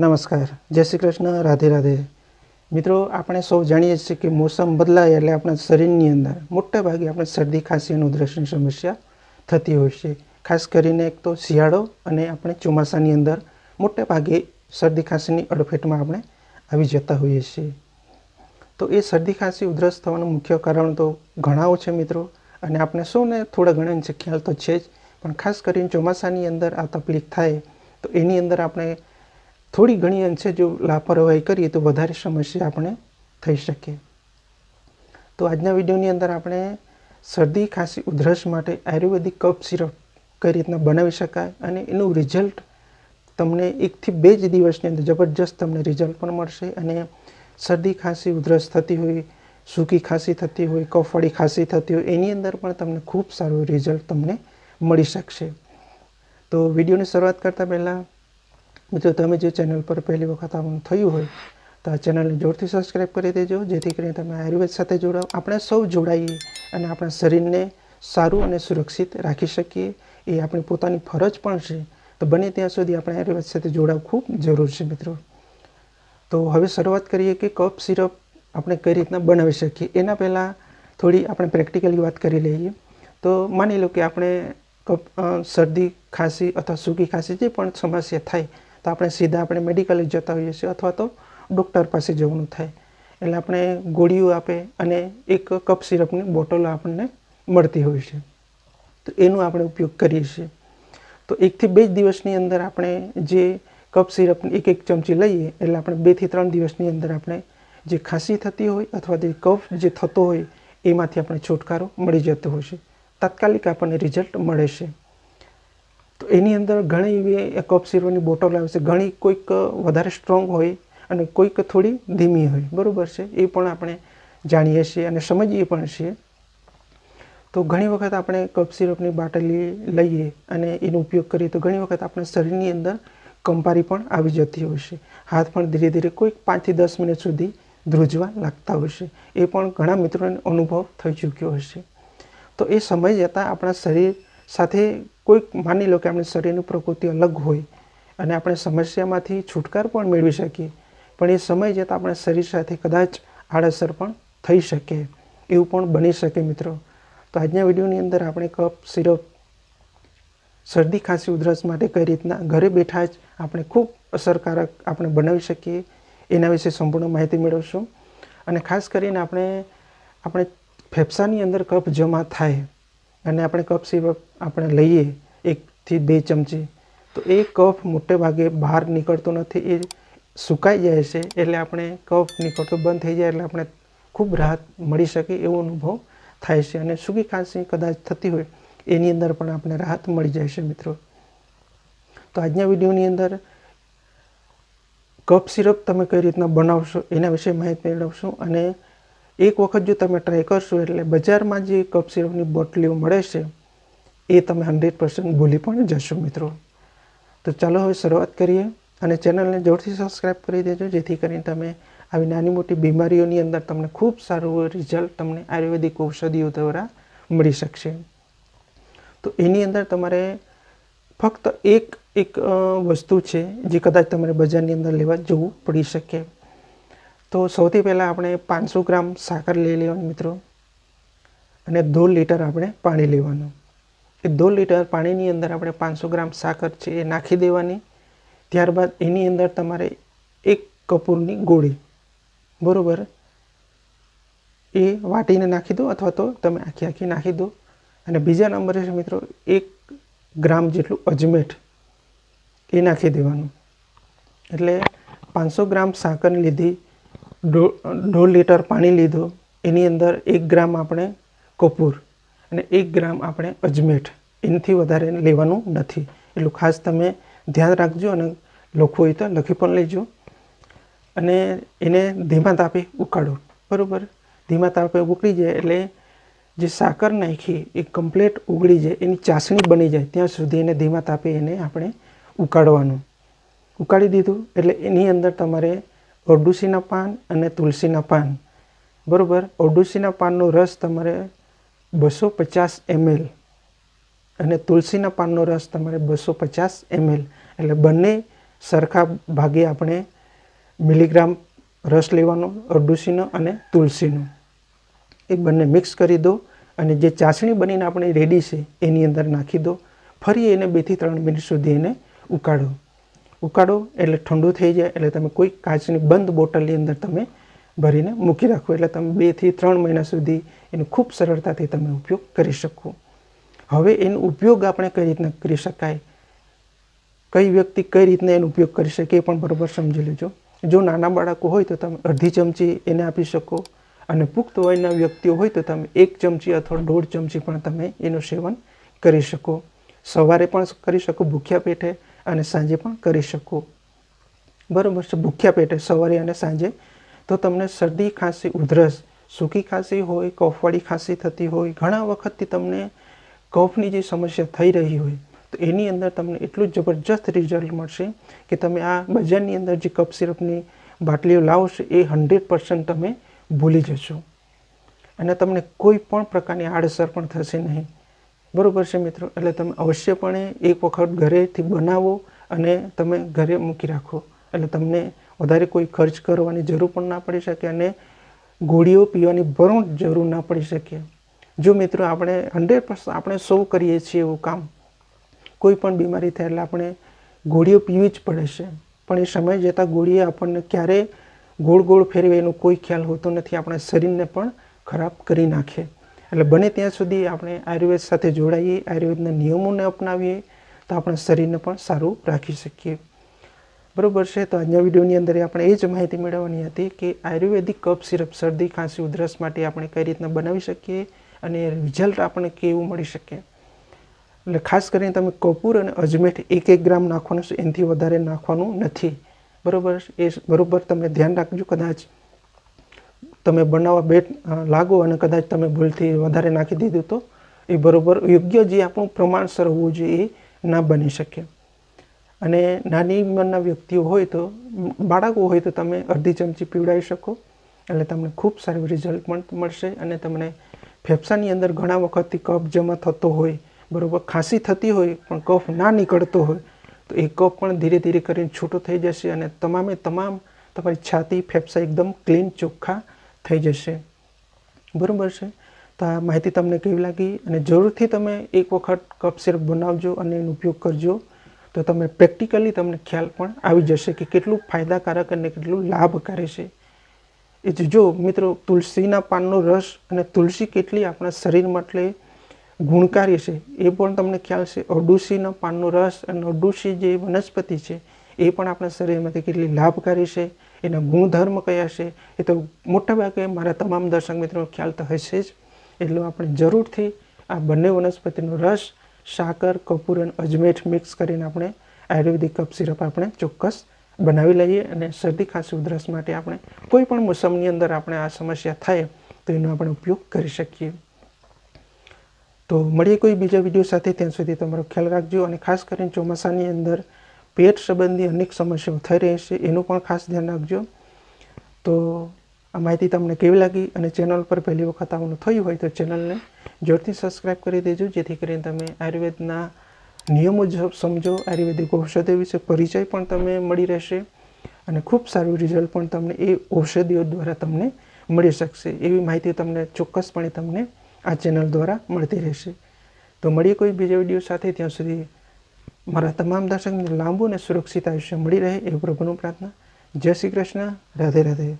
નમસ્કાર. જય શ્રી કૃષ્ણ. રાધે રાધે. મિત્રો, આપણે સૌ જાણીએ છીએ કે મોસમ બદલાય એટલે આપણા શરીરની અંદર મોટા ભાગે આપણે શરદી, ખાંસી અને ઉધરસની સમસ્યા થતી હોય છે. ખાસ કરીને એક તો શિયાળો અને આપણે ચોમાસાની અંદર મોટા ભાગે શરદી, ખાંસીની અડફેટમાં આપણે આવી જતા હોઈએ છીએ. તો એ શરદી, ખાંસી, ઉધરસ થવાનું મુખ્ય કારણ તો ઘણાઓ છે મિત્રો અને આપણે સૌને થોડા ઘણા છે, ખ્યાલ તો છે જ. પણ ખાસ કરીને ચોમાસાની અંદર આ તકલીફ થાય તો એની અંદર આપણે થોડી ઘણી અંશે જો લાપરવાહી કરીએ તો વધારે સમસ્યા આપણે થઈ શકે તો આજના વિડીયોની અંદર આપણે શરદી, ખાંસી, ઉધરસ માટે આયુર્વેદિક કફ સિરપ કઈ રીતના બનાવી શકાય અને એનું રિઝલ્ટ તમને એકથી બે જ દિવસની અંદર જબરજસ્ત તમને રિઝલ્ટ પણ મળશે અને શરદી, ખાંસી, ઉધરસ થતી હોય, સૂકી ખાંસી થતી હોય, કફવાળી ખાંસી થતી હોય, એની અંદર પણ તમને ખૂબ સારું રિઝલ્ટ તમને મળી શકશે. તો વિડીયોની શરૂઆત કરતાં પહેલાં મિત્રો તમે જે ચેનલ પર પહેલી વખત આવવાનું થયું હોય, તો આ ચેનલને જોરથી સબસ્ક્રાઈબ કરી દેજો, જેથી કરીને તમે આયુર્વેદ સાથે જોડાઓ આપણે સૌ જોડાઈએ અને આપણા શરીરને સારું અને સુરક્ષિત રાખી શકીએ. એ આપણી પોતાની ફરજ પણ છે. તો બને ત્યાં સુધી આપણે આયુર્વેદ સાથે જોડાવું ખૂબ જરૂર છે મિત્રો. તો હવે શરૂઆત કરીએ કે કફ સિરપ આપણે કઈ રીતના બનાવી શકીએ. એના પહેલાં થોડી આપણે પ્રેક્ટિકલી વાત કરી લઈએ. તો માની લો કે આપણે કફ શરદી, ખાંસી અથવા સૂકી ખાંસી જે પણ સમસ્યા થાય તો આપણે સીધા આપણે મેડિકલે જતા હોઈએ છીએ અથવા તો ડૉક્ટર પાસે જવાનું થાય. એટલે આપણે ગોળીઓ આપે અને એક કપ સિરપની બોટલો આપણને મળતી હોય છે. તો એનો આપણે ઉપયોગ કરીએ છીએ. તો એકથી બે જ દિવસની અંદર આપણે જે કપ સિરપ એક એક ચમચી લઈએ, એટલે આપણે બેથી ત્રણ દિવસની અંદર આપણે જે ખાંસી થતી હોય અથવા જે કફ જે થતો હોય, એમાંથી આપણે છુટકારો મળી જતો હોય છે. તાત્કાલિક આપણને રિઝલ્ટ મળે છે. તો એની અંદર ઘણી એવી કપ સિરપની બોટલ આવે છે. ઘણી કોઈક વધારે સ્ટ્રોંગ હોય અને કોઈક થોડી ધીમી હોય. બરાબર છે? એ પણ આપણે જાણીએ છીએ અને સમજીએ પણ છીએ. તો ઘણી વખત આપણે કપ સિરપની બાટલી લઈએ અને એનો ઉપયોગ કરીએ તો ઘણી વખત આપણા શરીરની અંદર કંપારી પણ આવી જતી હોય છે. હાથ પણ ધીરે ધીરે કોઈક પાંચથી દસ મિનિટ સુધી ધ્રુજવા લાગતા હોય છે. એ પણ ઘણા મિત્રોને અનુભવ થઈ ચૂક્યો હશે. તો એ સમય જતાં આપણા શરીર સાથે કોઈક માની લો કે આપણી શરીરની પ્રકૃતિ અલગ હોય અને આપણે સમસ્યામાંથી છુટકારો પણ મેળવી શકીએ, પણ એ સમય જતાં આપણે શરીર સાથે કદાચ આડઅસર પણ થઈ શકે, એવું પણ બની શકે મિત્રો. તો આજના વિડીયોની અંદર આપણે કપ સિરપ શરદી ખાંસી ઉધરસ માટે કઈ રીતના ઘરે બેઠા જ આપણે ખૂબ અસરકારક આપણે બનાવી શકીએ, એના વિશે સંપૂર્ણ માહિતી મેળવશું. અને ખાસ કરીને આપણે આપણે ફેફસાની અંદર કફ જમા થાય અને આપણે કફ સિરપ આપણે લઈએ એકથી બે ચમચી, તો એ કફ મોટે ભાગે બહાર નીકળતો નથી, એ સુકાઈ જાય છે એટલે આપણે કફ નીકળતો બંધ થઈ જાય એટલે આપણે ખૂબ રાહત મળી શકે એવો અનુભવ થાય છે. અને સૂકી ખાંસી કદાચ થતી હોય, એની અંદર પણ આપણે રાહત મળી જાય છે મિત્રો. તો આજના વિડીયોની અંદર કફ સિરપ તમે કઈ રીતના બનાવશો, એના વિશે માહિતી મેળવશું અને એક વખત જો તમે ટ્રાય કરશો એટલે બજારમાં જે કપ સિરપની બોટલીઓ મળે છે, એ તમે હંડ્રેડ પર્સન્ટ ભૂલી પણ જશો મિત્રો. તો ચાલો હવે શરૂઆત કરીએ અને ચેનલને જોરથી સબસ્ક્રાઈબ કરી દેજો, જેથી કરીને તમે આવી નાની મોટી બીમારીઓની અંદર તમને ખૂબ સારું રિઝલ્ટ તમને આયુર્વેદિક ઔષધિઓ દ્વારા મળી શકશે. તો એની અંદર તમારે ફક્ત એક એક વસ્તુ છે, જે કદાચ તમારે બજારની અંદર લેવા જવું પડી શકે. તો સૌથી પહેલાં આપણે પાંચસો ગ્રામ સાકર લઈ લેવાની મિત્રો. અને દોઢ લીટર આપણે પાણી લેવાનું. એ દોઢ લીટર પાણીની અંદર આપણે પાંચસો ગ્રામ સાકર છે એ નાખી દેવાની. ત્યારબાદ એની અંદર તમારે એક કપૂરની ગોળી, બરાબર? એ વાટીને નાખી દો અથવા તો તમે આખી આખી નાખી દો. અને બીજા નંબરે છે મિત્રો, એક ગ્રામ જેટલું અજમેઠ એ નાખી દેવાનું. એટલે પાંચસો ગ્રામ સાકર લીધી દોઢ લીટર પાણી લીધું, એની અંદર એક ગ્રામ આપણે કપૂર અને એક ગ્રામ આપણે અજમેઠ એનાથી વધારે લેવાનું નથી. એટલું ખાસ તમે ધ્યાન રાખજો અને લખવું હોય તો લખી પણ લેજો. અને એને ધીમા તાપે ઉકાળો. બરાબર? ધીમા તાપે ઉકળી જાય એટલે જે સાકર નાખી, એ કમ્પ્લેટ ઉગળી જાય, એની ચાસણી બની જાય, ત્યાં સુધી એને ધીમા તાપે એને આપણે ઉકાળવાનું. ઉકાળી દીધું એટલે એની અંદર તમારે અરડુસીના પાન અને તુલસીના પાન. બરાબર? ઓડુસીના પાનનો રસ તમારે બસો પચાસ એમએલ અને તુલસીના પાનનો રસ તમારે બસો પચાસ એમએલ. એટલે બંને સરખા ભાગે આપણે મિલીગ્રામ રસ લેવાનો અરડુસીનો અને તુલસીનો. એ બંને મિક્સ કરી દો અને જે ચાસણી બનીને આપણે રેડી છે, એની અંદર નાખી દો. ફરી એને બેથી ત્રણ મિનિટ સુધી એને ઉકાળો. ઉકાળો એટલે ઠંડુ થઈ જાય એટલે તમે કોઈ કાચની બંધ બોટલની અંદર તમે ભરીને મૂકી રાખો. એટલે તમે બેથી ત્રણ મહિના સુધી એનો ખૂબ સરળતાથી તમે ઉપયોગ કરી શકો. હવે એનો ઉપયોગ આપણે કઈ રીતના કરી શકાય? કઈ વ્યક્તિ કઈ રીતના એનો ઉપયોગ કરી શકે એ પણ બરાબર સમજી લેજો. જો નાના બાળકો હોય તો તમે અડધી ચમચી એને આપી શકો અને પુખ્ત વયના વ્યક્તિઓ હોય તો તમે એક ચમચી અથવા દોઢ ચમચી પણ તમે એનું સેવન કરી શકો. સવારે પણ કરી શકો ભૂખ્યા પેટે અને સાંજે પણ કરી શકો. બરાબર છે, ભૂખ્યા પેટે સવારે અને સાંજે. તો તમને શરદી ખાંસી, ઉધરસ, સૂકી ખાંસી હોય, કફવાળી ખાંસી થતી હોય, ઘણા વખતથી તમને કફની જે સમસ્યા થઈ રહી હોય, તો એની અંદર તમને એટલું જબરજસ્ત રિઝલ્ટ મળશે કે તમે આ બજારની અંદર જે કપ સિરપની બાટલીઓ લાવશો એ હંડ્રેડ પર્સન્ટ તમે ભૂલી જશો. અને તમને કોઈ પણ પ્રકારની આડઅસર પણ થશે નહીં. બરાબર છે મિત્રો? એટલે તમે અવશ્યપણે એક વખત ઘરેથી બનાવો અને તમે ઘરે મૂકી રાખો. એટલે તમને વધારે કોઈ ખર્ચ કરવાની જરૂર પણ ના પડી શકે અને ગોળીઓ પીવાની ભરું જરૂર ના પડી શકે. જો મિત્રો આપણે હંડ્રેડ પર્સન્ટ આપણે સૌ કરીએ છીએ એવું કામ, કોઈ પણ બીમારી થાય એટલે આપણે ગોળીઓ પીવી જ પડે છે. પણ એ સમય જતાં ગોળીએ આપણને ક્યારે ગોળ ગોળ ફેરવે એનો કોઈ ખ્યાલ હોતો નથી. આપણા શરીરને પણ ખરાબ કરી નાખે. એટલે બને ત્યાં સુધી આપણે આયુર્વેદ સાથે જોડાઈએ, આયુર્વેદના નિયમોને અપનાવીએ, તો આપણા શરીરને પણ સારું રાખી શકીએ. બરાબર છે? તો આજના વિડીયોની અંદર આપણે એ જ માહિતી મેળવવાની હતી કે આયુર્વેદિક કફ સિરપ, શરદી, ખાંસી, ઉધરસ માટે આપણે કઈ રીતના બનાવી શકીએ અને રિઝલ્ટ આપણને કેવું મળી શકે. એટલે ખાસ કરીને તમે કપૂર અને અજમેઠ એક એક ગ્રામ નાખવાનું છે, એનાથી વધારે નાખવાનું નથી. બરાબર? એ બરાબર તમે ધ્યાન રાખજો કદાચ. તમે બનાવવા બેટ લાગો અને કદાચ તમે ભૂલથી વધારે નાખી દીધું તો એ બરાબર યોગ્ય જે આપણું પ્રમાણસર હોવું જોઈએ એ ના બની શકે. અને નાની ઉંમરના વ્યક્તિઓ હોય તો, બાળકો હોય તો તમે અડધી ચમચી પીવડાવી શકો, એટલે તમને ખૂબ સારું રિઝલ્ટ પણ મળશે અને તમને ફેફસાની અંદર ઘણા વખતથી કફ જમા થતો હોય, બરાબર ખાંસી થતી હોય, પણ કફ ના નીકળતો હોય, તો એ કફ પણ ધીરે ધીરે કરીને છૂટો થઈ જશે અને તમામે તમામ તમારી છાતી, ફેફસા એકદમ ક્લીન, ચોખ્ખા થઈ જશે. બરાબર છે? તો આ માહિતી તમને કેવી લાગી? અને જરૂરથી તમે એક વખત કપ સિરપ બનાવજો અને એનો ઉપયોગ કરજો. તો તમે પ્રેક્ટિકલી તમને ખ્યાલ પણ આવી જશે કે કેટલું ફાયદાકારક અને કેટલું લાભકારી છે. એ જ મિત્રો, તુલસીના પાનનો રસ અને તુલસી કેટલી આપણા શરીર માટે ગુણકારી છે, એ પણ તમને ખ્યાલ છે. અડુસીના પાનનો રસ અને અડુસી જે વનસ્પતિ છે, એ પણ આપણા શરીરમાંથી કેટલી લાભકારી છે. એના ગુણધર્મ કયા છે, એ તો મોટાભાગે મારા તમામ દર્શક મિત્રોનો ખ્યાલ તો હશે જ. એટલે આપણે જરૂરથી આ બંને વનસ્પતિનો રસ, સાકર, કપૂર અને અજમેઠ મિક્સ કરીને આપણે આયુર્વેદિક કપ સિરપ આપણે ચોક્કસ બનાવી લઈએ અને શરદી ખાંસી ઉધરસ માટે આપણે કોઈ પણ મોસમની અંદર આપણે આ સમસ્યા થાય, તો એનો આપણે ઉપયોગ કરી શકીએ. તો મળીએ કોઈ બીજા વીડિયો સાથે, ત્યાં સુધી તમારો ખ્યાલ રાખજો અને ખાસ કરીને ચોમાસાની અંદર પેટ સંબંધી અનેક સમસ્યાઓ થઈ રહી છે, એનું પણ ખાસ ધ્યાન રાખજો. તો આ માહિતી તમને કેવી લાગી અને ચેનલ પર પહેલી વખત આવવાનું થયું હોય તો ચેનલને જોરથી સબસ્ક્રાઈબ કરી દેજો, જેથી કરીને તમે આયુર્વેદના નિયમો જ સમજો, આયુર્વેદિક ઔષધિ વિશે પરિચય પણ તમે મળી રહેશે અને ખૂબ સારું રિઝલ્ટ પણ તમને એ ઔષધિઓ દ્વારા તમને મળી શકશે. એવી માહિતી તમને ચોક્કસપણે તમને આ ચેનલ દ્વારા મળતી રહેશે. તો મળીએ કોઈ બીજા વીડિયો સાથે, ત્યાં સુધી મારા તમામ દર્શકને લાંબુ અને સુરક્ષિત આયુષ્ય મળી રહે એ પ્રભુનું પ્રાર્થના. જય શ્રી કૃષ્ણ. રાધે રાધે.